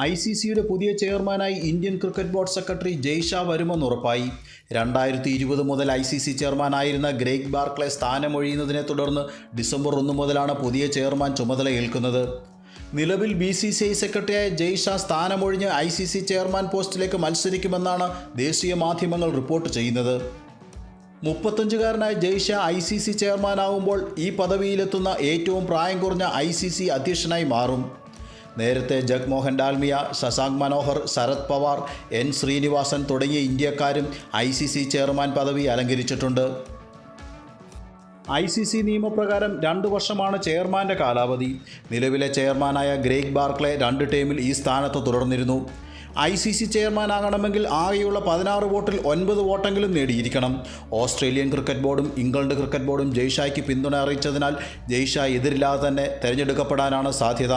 I C സിയുടെ പുതിയ ചെയർമാനായി Indian cricket board secretary Jay Shah വരുമെന്ന് ഉറപ്പായി. രണ്ടായിരത്തി ഇരുപത് മുതൽ ഐ സി സി ചെയർമാനായിരുന്ന ഗ്രേഗ് ബാർക്ലെ സ്ഥാനമൊഴിയുന്നതിനെ തുടർന്ന് ഡിസംബർ ഒന്ന് മുതലാണ് പുതിയ ചെയർമാൻ ചുമതല ഏൽക്കുന്നത് നിലവിൽ ബി സി സി ഐ സെക്രട്ടറിയായ ജയ്ഷാ സ്ഥാനമൊഴിഞ്ഞ് ഐ സി സി ചെയർമാൻ പോസ്റ്റിലേക്ക് മത്സരിക്കുമെന്നാണ് ദേശീയ മാധ്യമങ്ങൾ റിപ്പോർട്ട് ചെയ്യുന്നത്. മുപ്പത്തഞ്ചുകാരനായ ജയ്ഷ ഐ സി സി ചെയർമാനാവുമ്പോൾ ഈ പദവിയിലെത്തുന്ന ഏറ്റവും പ്രായം കുറഞ്ഞ ഐ സി സി അധ്യക്ഷനായി മാറും. നേരത്തെ ജഗ്മോഹൻ ഡാൽമിയ ശശാങ്ക് മനോഹർ ശരത് പവാർ എൻ ശ്രീനിവാസൻ തുടങ്ങിയ ഇന്ത്യക്കാരും ഐ ചെയർമാൻ പദവി അലങ്കരിച്ചിട്ടുണ്ട്. ഐ സി സി നിയമപ്രകാരം രണ്ട് വർഷമാണ് ചെയർമാന്റെ കാലാവധി. നിലവിലെ ചെയർമാനായ ഗ്രേഗ് ബാർക്ലെ രണ്ട് ടീമിൽ ഈ സ്ഥാനത്ത് തുടർന്നിരുന്നു. ഐ സി സി ചെയർമാനാകണമെങ്കിൽ ആകെയുള്ള പതിനാറ് വോട്ടിൽ ഒൻപത് വോട്ടെങ്കിലും നേടിയിരിക്കണം. ഓസ്ട്രേലിയൻ ക്രിക്കറ്റ് ബോർഡും ഇംഗ്ലണ്ട് ക്രിക്കറ്റ് ബോർഡും ജയ്ഷായ്ക്ക് പിന്തുണ അറിയിച്ചതിനാൽ ജയ്ഷായ് എതിരില്ലാതെ തന്നെ തിരഞ്ഞെടുക്കപ്പെടാനാണ് സാധ്യത.